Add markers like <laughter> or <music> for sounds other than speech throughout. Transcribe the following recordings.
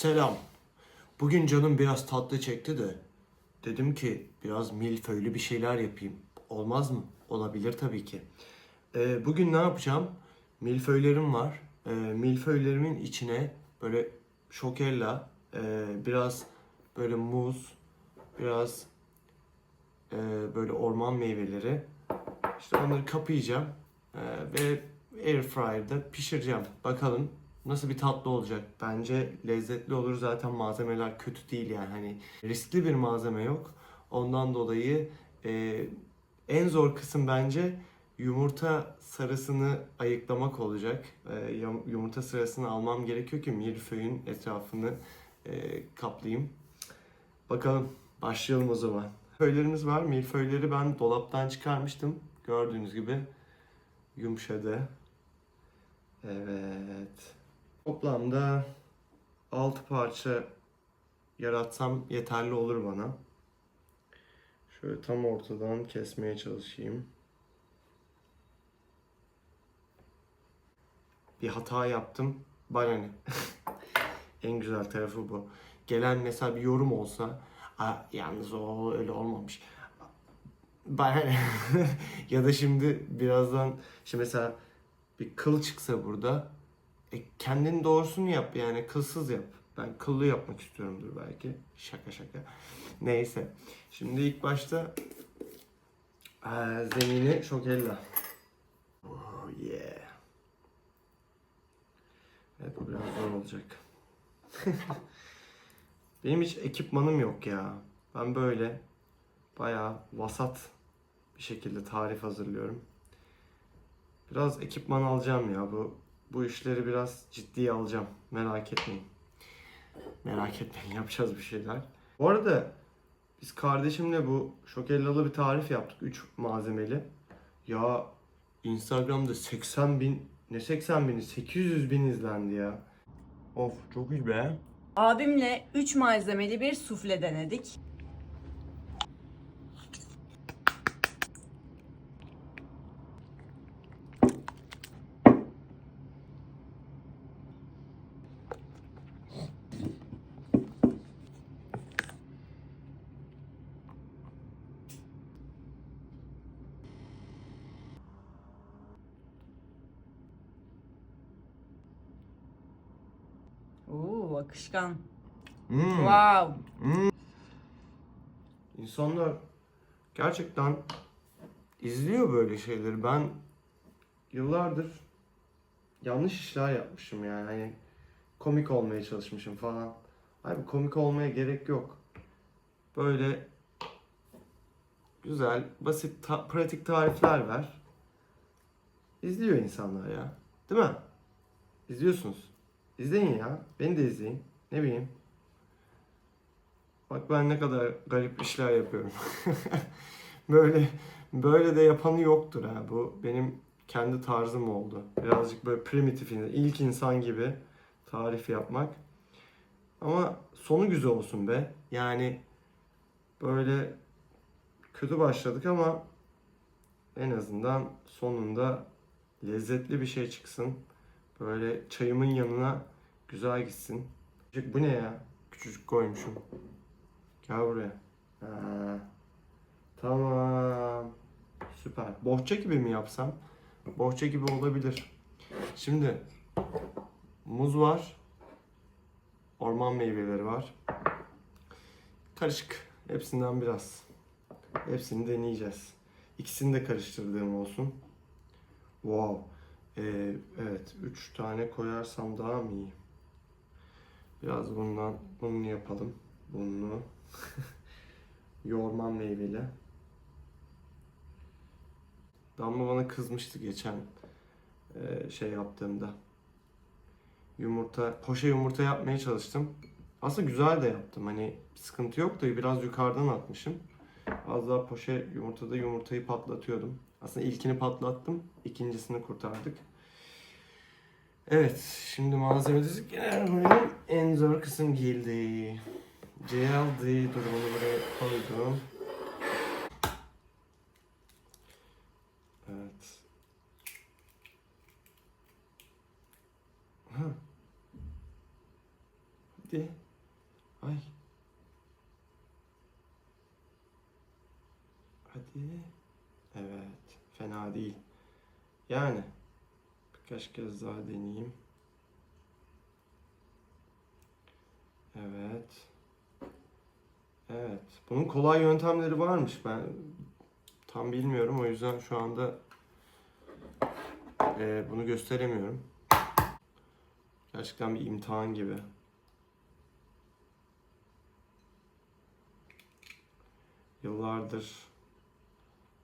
Selam. Bugün canım biraz tatlı çekti de dedim ki biraz milföylü bir şeyler yapayım. Olmaz mı? Olabilir tabii ki. Ee, bugün ne yapacağım? Milföylerim var. Ee, milföylerimin içine böyle şokella, e, biraz böyle muz, biraz e, böyle orman meyveleri. İşte onları kapayacağım e, ve air fryer'da pişireceğim. Bakalım nasıl bir tatlı olacak. Bence lezzetli olur. Zaten malzemeler kötü değil yani. Hani riskli bir malzeme yok. Ondan dolayı e, en zor kısım bence yumurta sarısını ayıklamak olacak. E, yum- yumurta sarısını almam gerekiyor ki milföyün etrafını e, kaplayayım. Bakalım başlayalım o zaman. Milföylerimiz var. Milföyleri ben dolaptan çıkarmıştım. Gördüğünüz gibi yumuşadı. Evet. Toplamda 6 parça yaratsam yeterli olur bana. Şöyle tam ortadan kesmeye çalışayım. Bir hata yaptım. Bana ne? <laughs> en güzel tarafı bu. Gelen mesela bir yorum olsa Aa, yalnız o öyle olmamış. Bana ne? <laughs> ya da şimdi birazdan şimdi mesela bir kıl çıksa burada e, kendin doğrusunu yap yani kılsız yap. Ben kıllı yapmak istiyorumdur belki. Şaka şaka. Neyse. Şimdi ilk başta eee, zemini şokella. Oh yeah. Evet bu biraz zor olacak. <laughs> Benim hiç ekipmanım yok ya. Ben böyle bayağı vasat bir şekilde tarif hazırlıyorum. Biraz ekipman alacağım ya bu bu işleri biraz ciddiye alacağım. Merak etmeyin. Merak etmeyin yapacağız bir şeyler. Bu arada biz kardeşimle bu şokellalı bir tarif yaptık. 3 malzemeli. Ya Instagram'da 80 bin ne 80 bini 800 bin izlendi ya. Of çok iyi be. Abimle 3 malzemeli bir sufle denedik. Oo, akışkan. Hmm. Wow. İnsanlar gerçekten izliyor böyle şeyleri. Ben yıllardır yanlış işler yapmışım yani. Hani komik olmaya çalışmışım falan. Abi komik olmaya gerek yok. Böyle güzel, basit, ta- pratik tarifler ver. İzliyor insanlar ya. Değil mi? İzliyorsunuz. İzleyin ya. Beni de izleyin. Ne bileyim. Bak ben ne kadar garip işler yapıyorum. <laughs> böyle böyle de yapanı yoktur ha. Bu benim kendi tarzım oldu. Birazcık böyle primitif, ilk insan gibi tarif yapmak. Ama sonu güzel olsun be. Yani böyle kötü başladık ama en azından sonunda lezzetli bir şey çıksın. Böyle çayımın yanına güzel gitsin. Bu ne ya? Küçücük koymuşum. Gel buraya. Ha. Tamam. Süper. Bohça gibi mi yapsam? Bohça gibi olabilir. Şimdi muz var. Orman meyveleri var. Karışık. Hepsinden biraz. Hepsini deneyeceğiz. İkisini de karıştırdığım olsun. Wow. Ee, evet. Üç tane koyarsam daha mı iyi? Biraz bundan bunu yapalım. Bunu <laughs> yoğurman meyveli. Damla bana kızmıştı geçen e, şey yaptığımda. Yumurta, poşe yumurta yapmaya çalıştım. Aslında güzel de yaptım. Hani sıkıntı yok da biraz yukarıdan atmışım. Az daha poşe yumurtada yumurtayı patlatıyordum. Aslında ilkini patlattım. ikincisini kurtardık. Evet, şimdi malzemeleri genel koyalım. En zor kısım geldi. geldi durumunu buraya koydum. Evet. Ha. Hadi. Ay. Hadi. Evet. Fena değil. Yani. Birkaç kez daha deneyeyim. Evet. Evet. Bunun kolay yöntemleri varmış. Ben tam bilmiyorum. O yüzden şu anda e, bunu gösteremiyorum. Gerçekten bir imtihan gibi. Yıllardır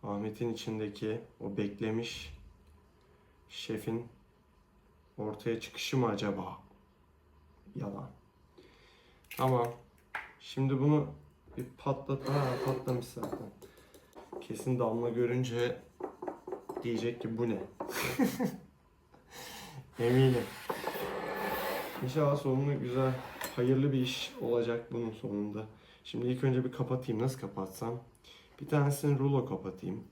Ahmet'in içindeki o beklemiş şefin ortaya çıkışı mı acaba? Yalan. Tamam. Şimdi bunu bir patlat. Ha, patlamış zaten. Kesin damla görünce diyecek ki bu ne? <laughs> Eminim. İnşallah sonunda güzel, hayırlı bir iş olacak bunun sonunda. Şimdi ilk önce bir kapatayım. Nasıl kapatsam? Bir tanesini rulo kapatayım.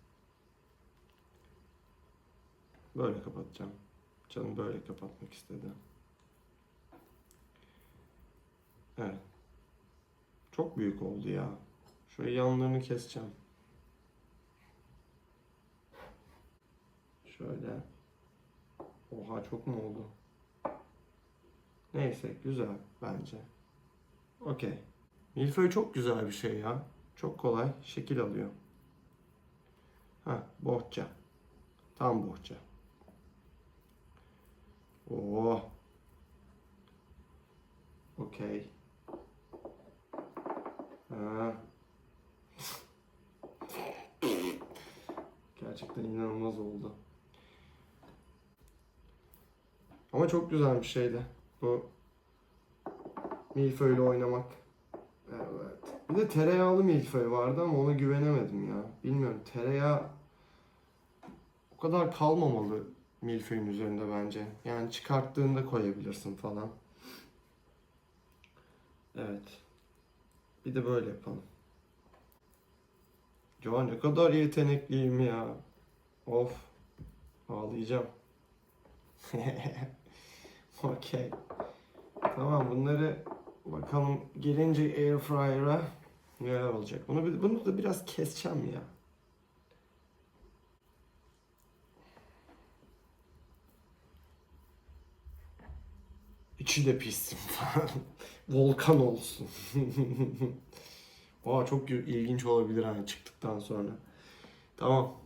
Böyle kapatacağım. Canım böyle kapatmak istedi. Evet. Çok büyük oldu ya. Şöyle yanlarını keseceğim. Şöyle. Oha çok mu oldu? Neyse güzel bence. Okey. Milföy çok güzel bir şey ya. Çok kolay şekil alıyor. Ha bohça. Tam bohça. Oo. Okey. Ha. Gerçekten inanılmaz oldu. Ama çok güzel bir şeydi. Bu milföyle oynamak. Bir de tereyağlı milföy vardı ama ona güvenemedim ya. Bilmiyorum tereyağı o kadar kalmamalı milföyün üzerinde bence. Yani çıkarttığında koyabilirsin falan. Evet. Bir de böyle yapalım. Ya ne kadar yetenekliyim ya. Of. Ağlayacağım. <laughs> Okey. Tamam bunları bakalım gelince air fryer'a neler olacak. Bunu bunu da biraz keseceğim ya. İçi de pişsin. <laughs> Volkan olsun. <laughs> Aa çok ilginç olabilir hani çıktıktan sonra. Tamam.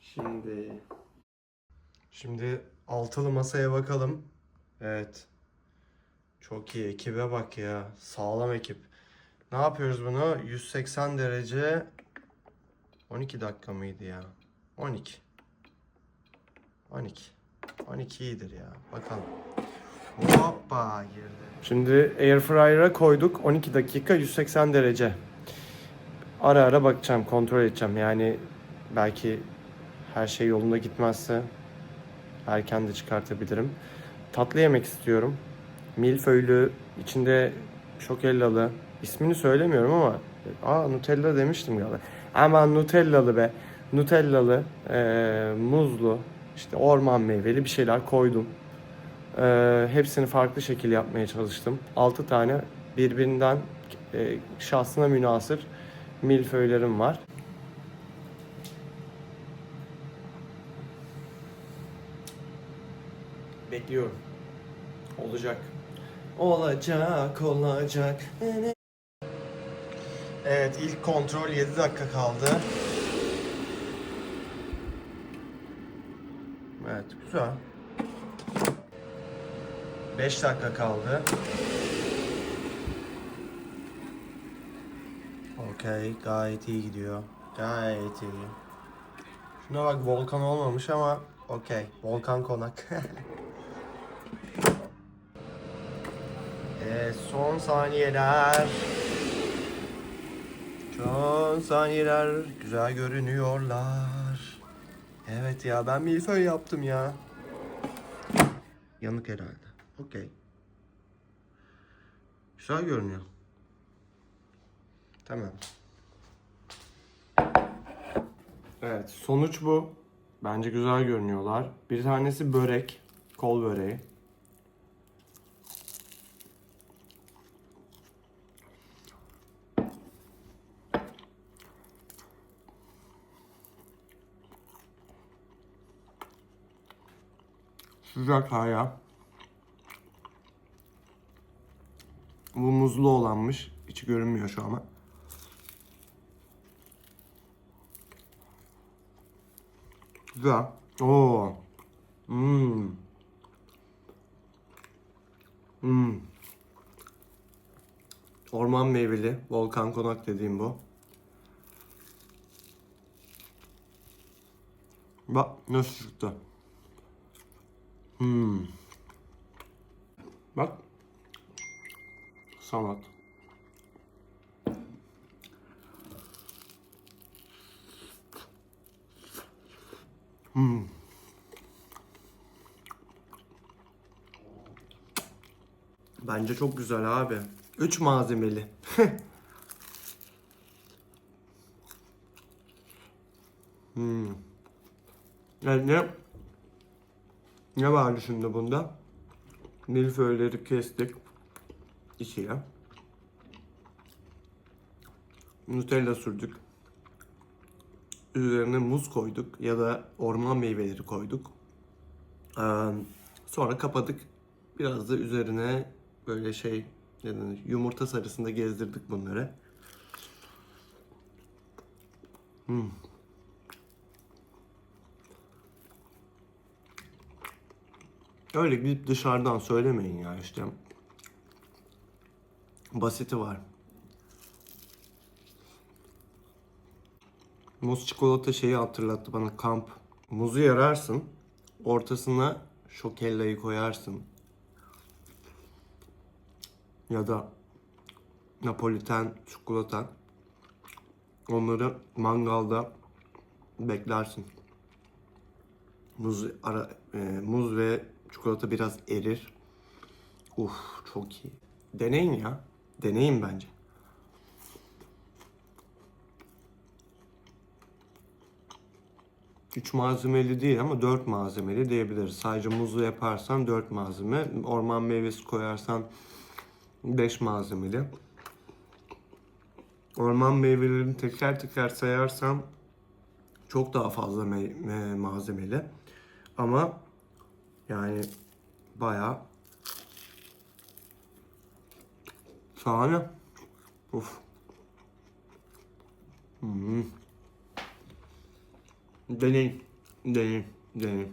Şimdi Şimdi altılı masaya bakalım. Evet. Çok iyi. Ekibe bak ya. Sağlam ekip. Ne yapıyoruz bunu? 180 derece 12 dakika mıydı ya? 12. 12. 12 iyidir ya. Bakalım. Hoppa girdi. Şimdi airfryer'a koyduk. 12 dakika 180 derece. Ara ara bakacağım, kontrol edeceğim. Yani belki her şey yolunda gitmezse erken de çıkartabilirim. Tatlı yemek istiyorum. Milföylü, içinde şokellalı. İsmini söylemiyorum ama aa Nutella demiştim galiba. Aman Nutellalı be. Nutellalı, eee, muzlu, işte orman meyveli bir şeyler koydum. Eee, hepsini farklı şekil yapmaya çalıştım. 6 tane birbirinden e, şahsına münasır milföylerim var. Bekliyorum. Olacak. Olacak, olacak. Evet, ilk kontrol 7 dakika kaldı. Evet, güzel. 5 dakika kaldı. Okey, gayet iyi gidiyor. Gayet iyi. Şuna bak volkan olmamış ama okey. Volkan konak. <laughs> Evet, son saniyeler. Son saniyeler güzel görünüyorlar. Evet ya ben milföy yaptım ya. Yanık herhalde. Okey. Güzel görünüyor. Tamam. Evet sonuç bu. Bence güzel görünüyorlar. Bir tanesi börek. Kol böreği. Sıcak hala. Bu muzlu olanmış. İçi görünmüyor şu ama. Güzel. Oo. Hmm. Hmm. Orman meyveli, volkan konak dediğim bu. Bak nasıl çıktı. Hmm. Bak. Sanat. Hmm. Bence çok güzel abi. Üç malzemeli. <laughs> hmm. Yani ne, vardı şimdi bunda? Milföyleri kestik. İçine. Nutella sürdük. Üzerine muz koyduk ya da orman meyveleri koyduk. Ee, sonra kapadık. Biraz da üzerine böyle şey denir, yumurta sarısında gezdirdik bunları. Hmm. Öyle gidip dışarıdan söylemeyin ya işte. Basiti var. Muz çikolata şeyi hatırlattı bana kamp. Muzu yararsın. Ortasına şokellayı koyarsın. Ya da Napoliten çikolata. Onları mangalda beklersin. Muz ara e, muz ve çikolata biraz erir. Uf çok iyi. Deneyin ya. Deneyin bence. Üç malzemeli değil ama dört malzemeli diyebiliriz. Sadece muzlu yaparsan dört malzeme. Orman meyvesi koyarsan beş malzemeli. Orman meyvelerini teker teker sayarsam çok daha fazla me- me- malzemeli. Ama yani bayağı şahane. Uf. Hmm. Deneyin. Deneyin. Deneyin.